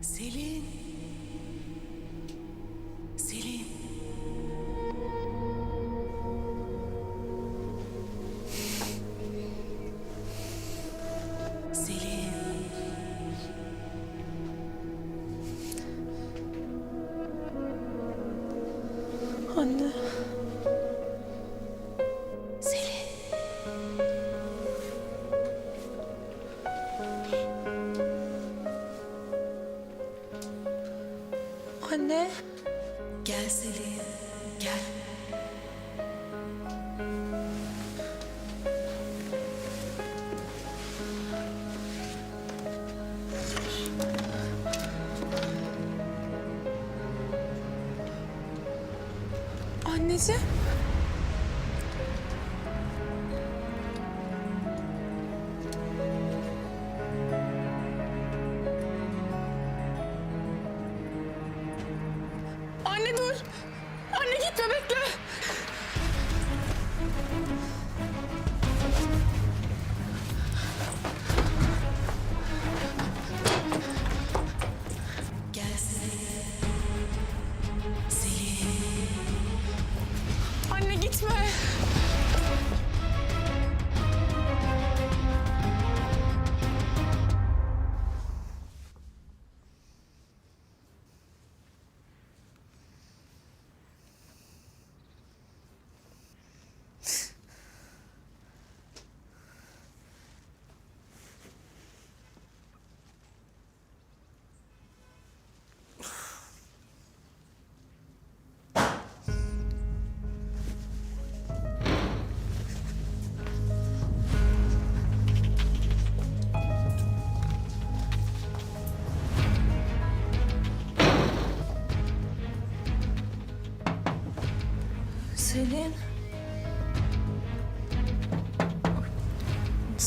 Selin. Selin. Selin. Anne. Anneciğim.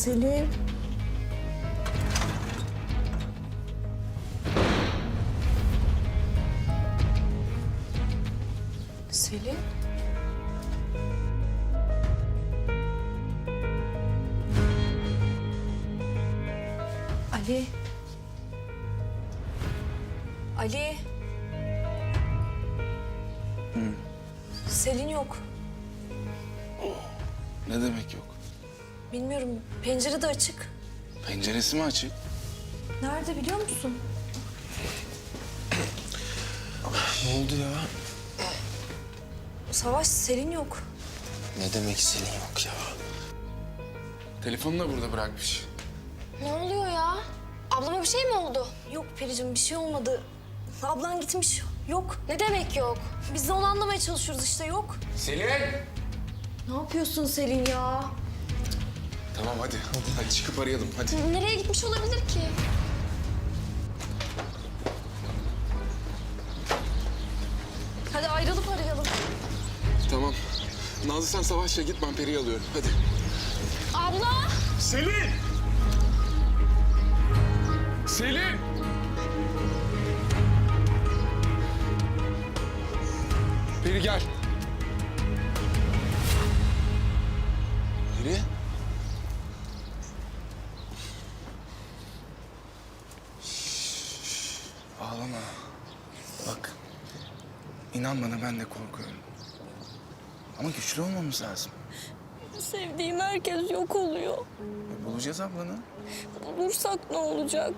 Selin. Selin. Ali. Ali. Selin yok. Ne demek yok? Bilmiyorum. Pencere de açık. Penceresi mi açık? Nerede biliyor musun? Ne oldu ya? Savaş Selin yok. Ne demek senin yok ya? Telefonunu da burada bırakmış. Ne oluyor ya? Ablama bir şey mi oldu? Yok Pericim bir şey olmadı. Ablan gitmiş. Yok. Ne demek yok? Biz de onu anlamaya çalışıyoruz işte yok. Selin! Ne yapıyorsun Selin ya? Tamam hadi. Hadi çıkıp arayalım hadi. Nereye gitmiş olabilir ki? Hadi ayrılıp arayalım. Tamam. Nazlı sen Savaş'la git ben Peri'yi alıyorum. Hadi. Abla! Selin! Selin! Peri gel. Peri? İnan bana ben de korkuyorum. Ama güçlü olmamız lazım. Sevdiğim herkes yok oluyor. E, Bulacağız ablanı. Bulursak ne olacak?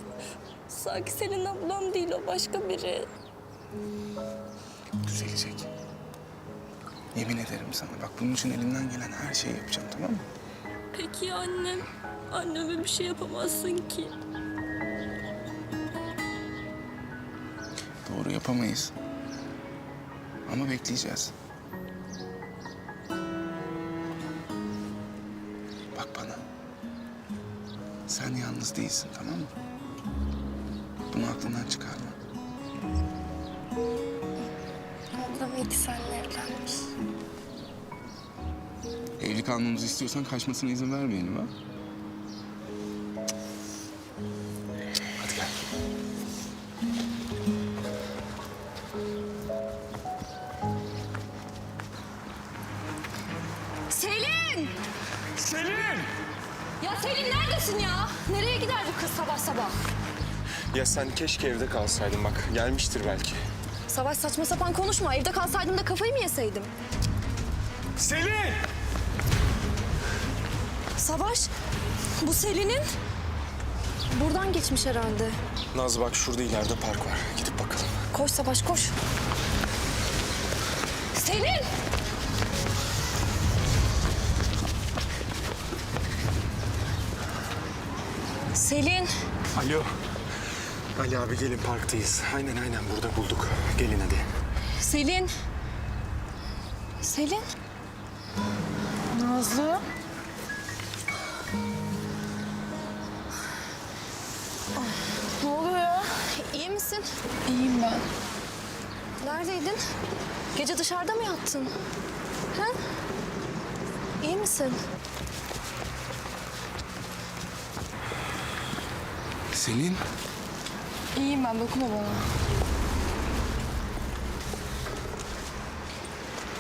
Sanki Selin ablam değil o başka biri. Düzelecek. Yemin ederim sana. Bak bunun için elimden gelen her şeyi yapacağım tamam mı? Peki ya annem? Anneme bir şey yapamazsın ki. Doğru yapamayız. Ama bekleyeceğiz. Bak bana. Sen yalnız değilsin tamam mı? Bunu aklından çıkarma. Ablam iyi ki seninle evlenmiş. Evli kalmamızı istiyorsan kaçmasına izin vermeyelim ha. Selin! Selin! Ya Selin neredesin ya? Nereye gider bu kız sabah sabah? Ya sen keşke evde kalsaydın bak. Gelmiştir belki. Savaş saçma sapan konuşma. Evde kalsaydım da kafayı mı yeseydim? Selin! Savaş, bu Selin'in. Buradan geçmiş herhalde. Naz bak şurada ileride park var. Gidip bakalım. Koş Savaş koş. Selin! Selin. Alo. Ali abi gelin parktayız. Aynen aynen burada bulduk. Gelin hadi. Selin. Selin. Nazlı. Ne oluyor? İyi misin? İyiyim ben. Neredeydin? Gece dışarıda mı yattın? Ha? İyi misin? Selin. İyiyim ben. Dokunma bana.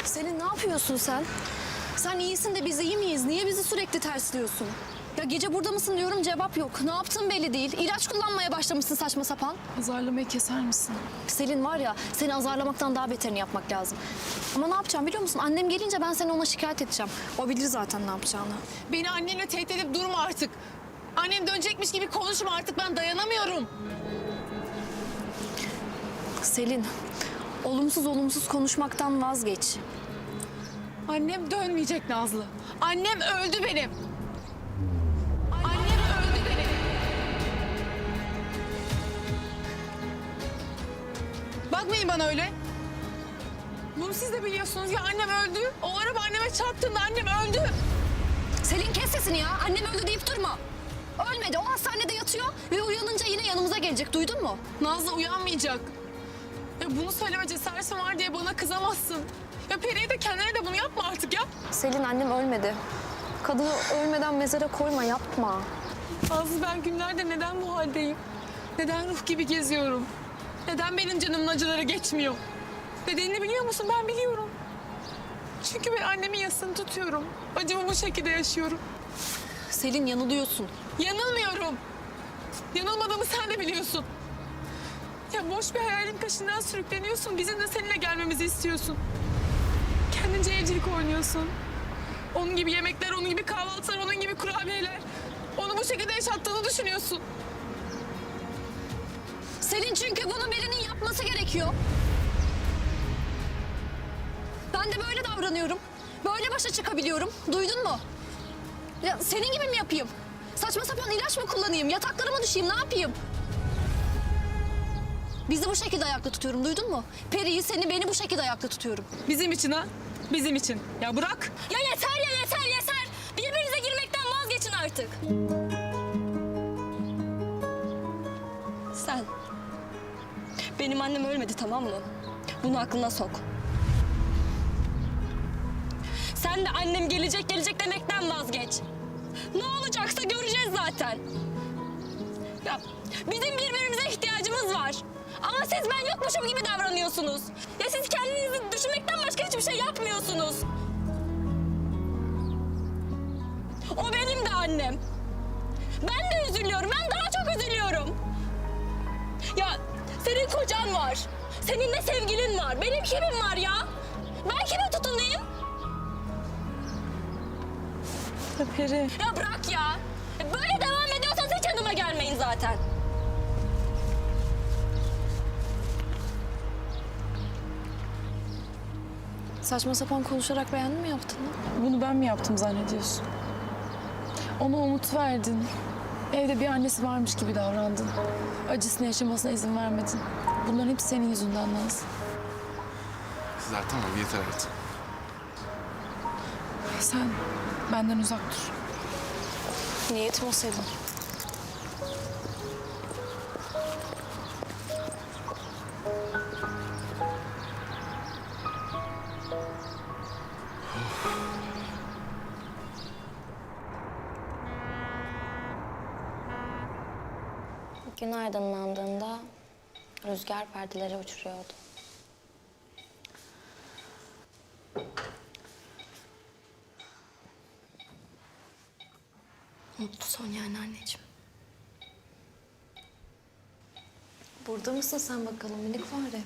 Selin ne yapıyorsun sen? Sen iyisin de biz iyi miyiz? Niye bizi sürekli tersliyorsun? Ya gece burada mısın diyorum cevap yok. Ne yaptın belli değil. İlaç kullanmaya başlamışsın saçma sapan. Azarlamayı keser misin? Selin var ya seni azarlamaktan daha beterini yapmak lazım. Ama ne yapacağım biliyor musun? Annem gelince ben seni ona şikayet edeceğim. O bilir zaten ne yapacağını. Beni annenle tehdit edip durma artık. Annem dönecekmiş gibi konuşma artık. Ben dayanamıyorum. Selin, olumsuz olumsuz konuşmaktan vazgeç. Annem dönmeyecek Nazlı. Annem öldü benim. Annem öldü benim. Bakmayın bana öyle. Bunu siz de biliyorsunuz ya annem öldü. O araba anneme çarptığında annem öldü. Selin kes sesini ya. Annem öldü deyip durma. Ölmedi. O hastanede yatıyor ve uyanınca yine yanımıza gelecek. Duydun mu? Nazlı uyanmayacak. Ya bunu söyleme cesaretin var diye bana kızamazsın. Ya Peri'ye de kendine de bunu yapma artık ya. Selin annem ölmedi. Kadını ölmeden mezara koyma yapma. Nazlı ben günlerde neden bu haldeyim? Neden ruh gibi geziyorum? Neden benim canımın acıları geçmiyor? Nedenini biliyor musun? Ben biliyorum. Çünkü ben annemin yasını tutuyorum. Acımı bu şekilde yaşıyorum. Selin yanılıyorsun. Yanılmıyorum. Yanılmadığımı sen de biliyorsun. Ya boş bir hayalin peşinden sürükleniyorsun. Bizim de seninle gelmemizi istiyorsun. Kendince evcilik oynuyorsun. Onun gibi yemekler, onun gibi kahvaltılar, onun gibi kurabiyeler. Onu bu şekilde yaşattığını düşünüyorsun. Selin çünkü bunu birinin yapması gerekiyor. Ben de böyle davranıyorum. Böyle başa çıkabiliyorum. Duydun mu? Ya senin gibi mi yapayım? Saçma sapan ilaç mı kullanayım? Yataklara mı düşeyim? Ne yapayım? Bizi bu şekilde ayakta tutuyorum. Duydun mu? Peri'yi, seni, beni bu şekilde ayakta tutuyorum. Bizim için ha? Bizim için. Ya bırak. Ya yeter ya yeter yeter. Birbirinize girmekten vazgeçin artık. Sen. Benim annem ölmedi tamam mı? Bunu aklına sok. Sen de annem gelecek gelecek demekten vazgeç. Ne olacaksa göreceğiz zaten. Ya bizim birbirimize ihtiyacımız var. Ama siz ben yokmuşum gibi davranıyorsunuz. Ya siz kendinizi düşünmekten başka hiçbir şey yapmıyorsunuz. O benim de annem. Ben de üzülüyorum. Ben daha çok üzülüyorum. Ya senin kocan var. Senin de sevgilin var. Benim kimim var ya? Ben kime tutunayım? Peri. Ya bırak ya. Böyle devam ediyorsanız hiç yanıma gelmeyin zaten. Saçma sapan konuşarak beğendin mi yaptığını? Bunu ben mi yaptım zannediyorsun? Ona umut verdin. Evde bir annesi varmış gibi davrandın. Acısını yaşamasına izin vermedin. Bunların hepsi senin yüzünden Naz. Kızlar tamam yeter artık. Sen benden uzak dur. Niyetim o Selin. Gün aydınlandığında rüzgar perdeleri uçuruyordu. Mutlu son yani anneciğim. Burada mısın sen bakalım minik fare?